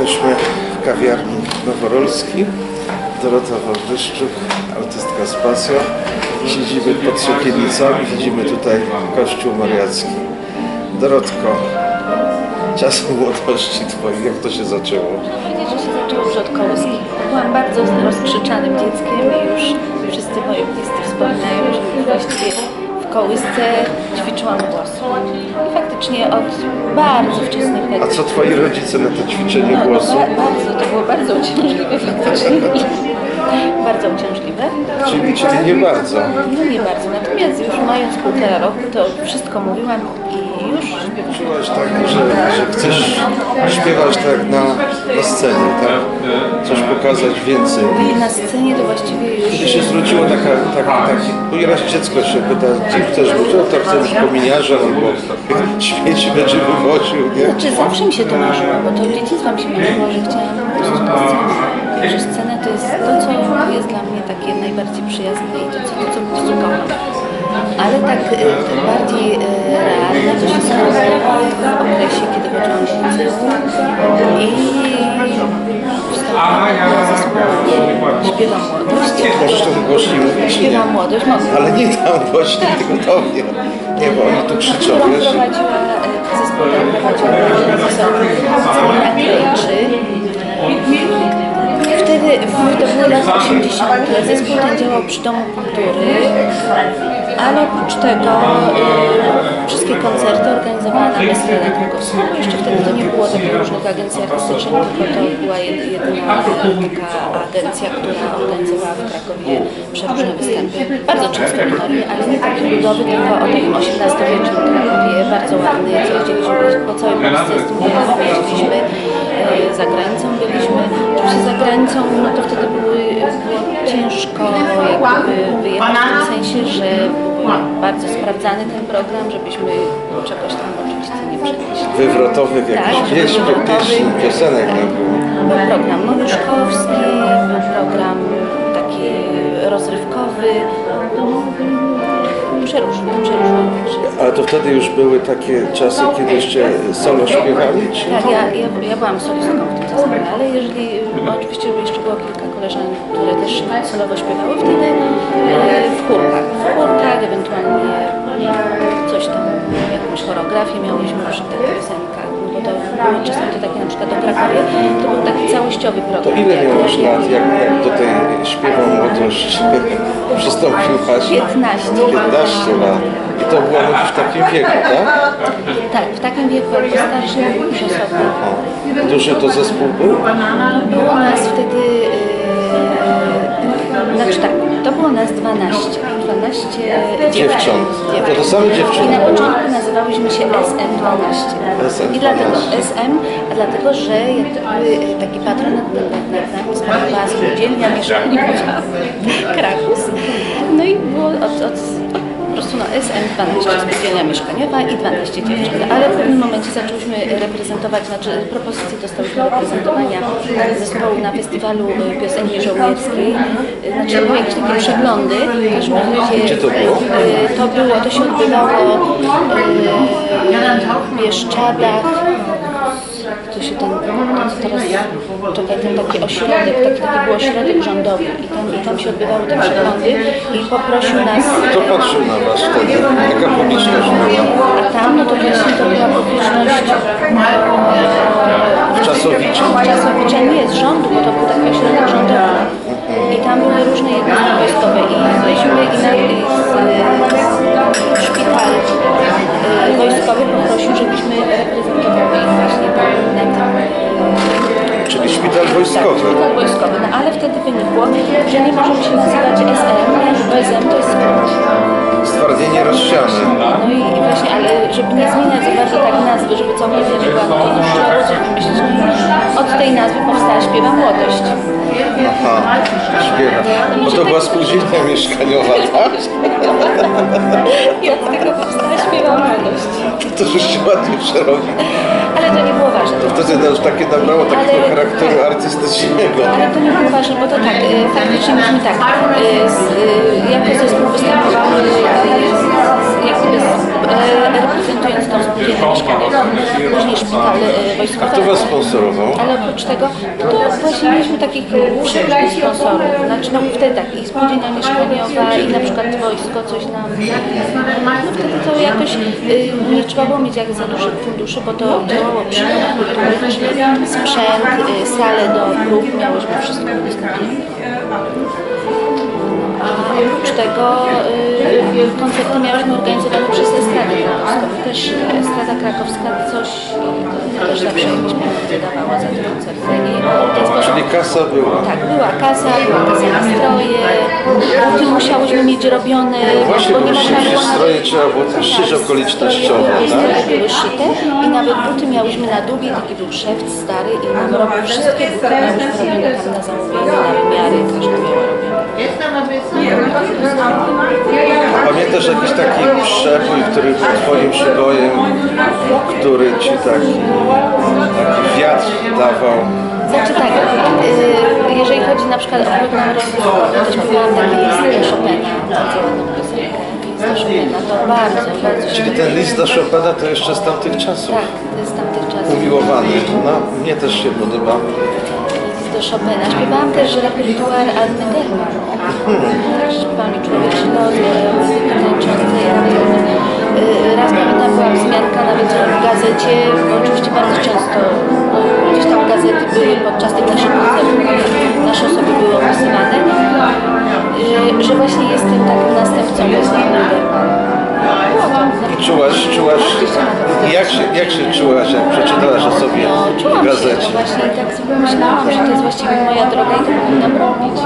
Jesteśmy w kawiarni Noworolski. Dorota Wawryszczuk, artystka z pasją. Siedzimy pod Sokienicami, widzimy tutaj kościół mariacki. Dorotko, czasy młodości twojej, jak to się zaczęło? powiedzieć, że się zaczęło już od kołyski. Byłam bardzo rozkrzyczanym dzieckiem i już wszyscy moi bliscy wspominają, że właściwie w kołysce ćwiczyłam głos. Od bardzo wczesnych lat. A co twoi rodzice na to ćwiczenie No, no, głosu? ba- bardzo, to było bardzo uciążliwe faktycznie. Bardzo uciążliwe. Czyli, czyli nie bardzo. No nie bardzo. Natomiast już mając półtora roku, to wszystko mówiłam i już śpiewałam. Czułaś tak, że, że chcesz śpiewać tak na, na scenie, tak? Coś pokazać więcej. I na scenie to właściwie już... Kiedy się zwróciło taka, taka, taki, bo nieraz dziecko się pyta, kim chcesz być, no to chcę być kominiarzem albo śmieci będzie wywoził, nie? Znaczy zawsze mi się to marzyło, bo to dzieciństwa mi się marzyło, że chciałam pójść na scenę. Że scena to to, co jest dla mnie takie najbardziej przyjazne i to, co, to, co po prostu kocham. Ale tak e, bardziej e, realne to się stało w okresie, kiedy chodziłam do liceum i wstąpiłam do zespołu Śpiewam Młodość. Możesz to głośniej mówić, Młodość, mogę. Ale nie tam głośniej, tylko do mnie. Nie, bo oni tu krzyczą, wiesz? prowadziła, e, zespół prowadziła profesor Zespół ten działał przy Domu Kultury, ale oprócz tego e, wszystkie koncerty organizowała na Westrada Krukowskiego. Jeszcze wtedy to nie było takich różnych agencji artystycznych, tylko to była jed- jedyna taka agencja, która organizowała w Krakowie przeróżne występy. Bardzo często ludowe, ale nie takie ludowe, tylko o takim XVIII-wiecznym Krakowie, bardzo ładny, co jeździliśmy po całej Polsce, jeździliśmy e, za granicą byliśmy. Oczywiście za granicą, no to wtedy były, było ciężko jakby wyjechać w tym sensie, że był bardzo sprawdzany ten program, żebyśmy czegoś tam oczywiście nie przenieśli. Wywrotowych jakichś Tak, pieśni, piosenek nie było. Był program Moniuszkowski, był program taki rozrywkowy, przeróżny, przeróżny. Ale to wtedy już były takie czasy, kiedy jeszcze solo śpiewali, czy? Tak, ja, ja, ja byłam solistką w tym zespole, ale jeżeli, no, oczywiście jeszcze było kilka koleżanek, które też solowo śpiewały wtedy e, w chórkach, w chórkach, ewentualnie coś tam, jakąś choreografię miałyśmy przy no bo to było czasem to takie na przykład do Krakowie, to był taki całościowy program. To ile miałeś lat, jak, jak do tej śpiewa młodość przystąpiłaś? 15. 15 lat. I to było już w takim wieku, tak? Tak, w takim wieku, jakby starszy już osobno. O. Duży to zespół był? Było nas wtedy, yy, znaczy tak, to było nas 12, 12 Dziewcząt. To to same dziewczyny I na początku nazywałyśmy się SM12. SM12. I dlatego SM, a dlatego, że yy, taki patronat nad nami sprawowała spółdzielnia mieszkaniowa Krakus. No i było od, od, prostu no, SM12 spółdzielnia mieszkaniowa i 12 dziewcząt. Ale w pewnym momencie zaczęłyśmy reprezentować, znaczy propozycje dostałyśmy do reprezentowania zespołu na festiwalu y, piosenki żołnierskiej. Y, Znaczy były jakieś takie przeglądy. W każdym razie, Gdzie to było? y, To było, to się odbywało w Bieszczadach. To się ten, to teraz, czekaj, ten taki ośrodek, taki, taki był ośrodek rządowy i tam, i tam się odbywały te przeglądy i poprosił nas Kto patrzył na was wtedy? Jaka publiczność była? a tam, no to właśnie to była publiczność W Czasowiczu? w Czasowicza nie z rządu, bo to był taki ośrodek rządowy. I tam były różne jednostki wojskowe i byliśmy i, na, i z, z szpital y, wojskowy poprosił, żebyśmy reprezentowały ich właśnie Czyli szpital wojskowy. tak, szpital wojskowy. No ale wtedy wynikło, że nie możemy się nazywać SM, bo SM to jest. Stwardnienie rozsiane. No i, i właśnie, ale żeby nie zmieniać za bardzo tak nazwy, żeby całkowicie nie była, no to już trzeba. No Od tej nazwy powstała Śpiewa Młodość. Aha, śpiewa. Bo to była spółdzielnia mieszkaniowa, tak? I od tego powstała Śpiewa Młodość. To żeście ładnie przerobił. Ale to nie. To już takie nabrało takiego charakteru artystycznego. Ale to nie było ważne, bo to tak, y, faktycznie myśmy tak, y, y, jako zespół y, jakby e, reprezentując tą spółdzielnię mieszkaniową, później szpital e, A wojskowy. kto Was sponsorował? Ale oprócz tego, to właśnie mieliśmy takich przyszłych sponsorów. Znaczy, no wtedy tak, i spółdzielnia mieszkaniowa, i na przykład wojsko coś nam... No wtedy jakoś y, nie trzeba było mieć jak za dużych funduszy, bo to działało przy kultury, sprzęt, y, salę do prób, miałyśmy wszystko udostępnione. Oprócz tego y, koncerty miałyśmy organizowane przez Estradę Krakowską. Też Estrada Krakowska coś też zawsze wydawała za te koncerty. I w ten sposób Czyli kasa była. tak, była kasa, była kasa na stroje, buty musiałyśmy mieć robione, Właśnie, bo nie można było stroje trzeba było też szyć okolicznościowo, tak? były szyte i nawet buty miałyśmy na dubie, taki był szewc stary i nam robił wszystkie buty, miałyśmy robione tam na zamówienie, na wymiary, każda miała robione. Pamiętasz jakiś taki przebój, który był twoim przebojem, który ci taki, taki wiatr dawał? Znaczy tak, y, jeżeli chodzi na przykład o program rozrywkowy, to śpiewałam taki list do Chopina, do Chopina, to bardzo, bardzo Czyli ten list do Chopina to jeszcze z tamtych czasów. Tak, z tamtych czasów. Umiłowany. No, mnie też się podoba. List do Chopina. Śpiewałam też repertuar Anny German. Też i Człowiek tańczącej. Nawet y, raz pamiętam była wzmianka nawet w gazecie, czułaś, czułaś, jak się, jak się czułaś, jak przeczytałaś o sobie No, w czułam się, gazecie? właśnie tak sobie myślałam, że to jest właściwie moja droga i to powinnam robić.